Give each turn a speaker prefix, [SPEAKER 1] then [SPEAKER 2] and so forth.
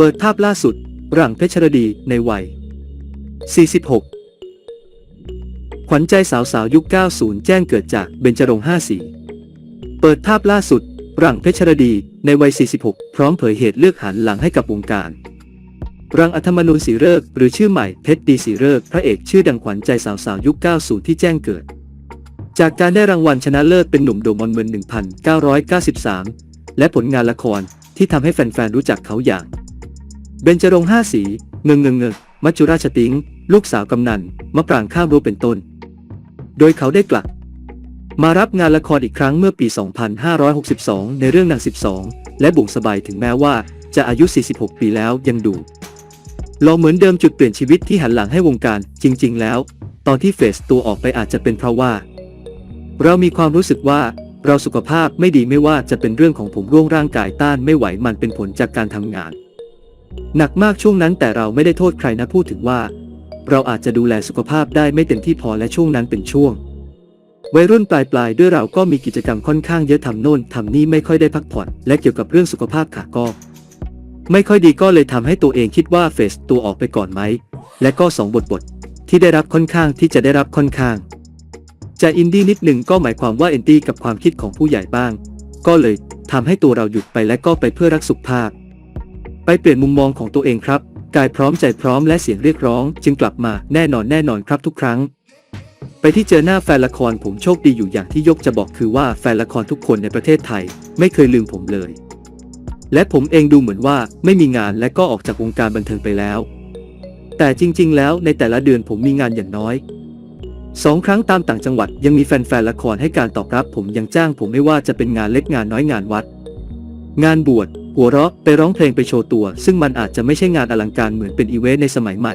[SPEAKER 1] เปิดภาพล่าสุดหลังเพชรดีในวัย 46 ขวัญใจสาวสาวยุค 90 แจ้งเกิดจากเบญจรงค์5สีเปิดภาพล่าสุดหลังเพชรดีในวัย 46 พร้อมเผยเหตุเลือกหันหลังให้กับวงการรังอัธมนูญศรีเริกหรือชื่อใหม่เพชรดีศรีเริกพระเอกชื่อดังขวัญใจสาวสาวยุค 90 ที่แจ้งเกิด จากการได้รางวัลชนะเลิศเป็นหนุ่มโดมอนเมือง1993 และผลงานละครที่ทำให้แฟนๆรู้จักเขาอย่าง เบญจรงค์ห้าสีเงงเงงเงงมัจจุราชติงลูกสาวกำนันมะปรางข้ามรั้เป็นต้น โดยเขาได้กลับ มารับงานละครอีกครั้งเมื่อปี 2562 ในเรื่องนาง 12 และบุ่งสบายถึงแม้ว่าจะอายุ 46 ปีแล้วยังดูหล่อเหมือนเดิมจุดเปลี่ยนชีวิตที่หันหลังให้วงการจริง ๆ แล้ว ตอนที่เฟสตัวออกไปอาจจะเป็นเพราะว่า เรามีความรู้สึกว่าเราสุขภาพไม่ดีไม่ว่าจะเป็นเรื่องของผมร่วงร่างกายต้านไม่ไหวมันเป็นผลจากการทำงาน หนักมากช่วงนั้นแต่เราไม่ได้โทษใครนะพูดถึงว่า เราอาจจะดูแลสุขภาพได้ไม่เต็มที่พอและช่วงนั้นเป็นช่วง วัยรุ่นปลายๆ ด้วยเราก็มีกิจกรรมค่อนข้างเยอะทำโน่นทำนี่ไม่ค่อยได้พักผ่อน และเกี่ยวกับเรื่องสุขภาพขาก็ ไม่ค่อยดีก็เลยทำให้ตัวเองคิดว่าเฟสตัวออกไปก่อนไหมและก็สองบทบทที่ได้รับค่อนข้างที่จะได้รับค่อนข้างจะอินดี้นิดหนึ่งก็หมายความว่าเอนตี้กับความคิดของผู้ใหญ่บ้าง ก็เลยทำให้ตัวเราหยุดไปและก็ไปเพื่อรักสุขภาพ ไปเปลี่ยนมุมมองของตัวเองครับ กายพร้อมใจพร้อมและเสียงเรียกร้อง จึงกลับมาแน่นอนแน่นอนครับทุกครั้ง ไปที่เจอหน้าแฟนละครผมโชคดีอยู่อย่างที่ยกจะบอกคือว่าแฟนละครทุกคนในประเทศไทย ไม่เคยลืมผมเลย และผมเองดูเหมือนว่าไม่มีงานและก็ออกจากวงการบันเทิงไปแล้ว แต่จริง ๆ แล้วในแต่ละเดือนผมมีงานอย่างน้อยสองครั้งตามต่างจังหวัดยังมีแฟนๆละครให้การตอบรับผมยังจ้างผมไม่ว่าจะเป็นงานเล็กงานน้อยงานวัด งานบวช หัวเราะไปร้องเพลงไปโชว์ตัว ซึ่งมันอาจจะไม่ใช่งานอลังการเหมือนเป็นอีเวนต์ในสมัยใหม่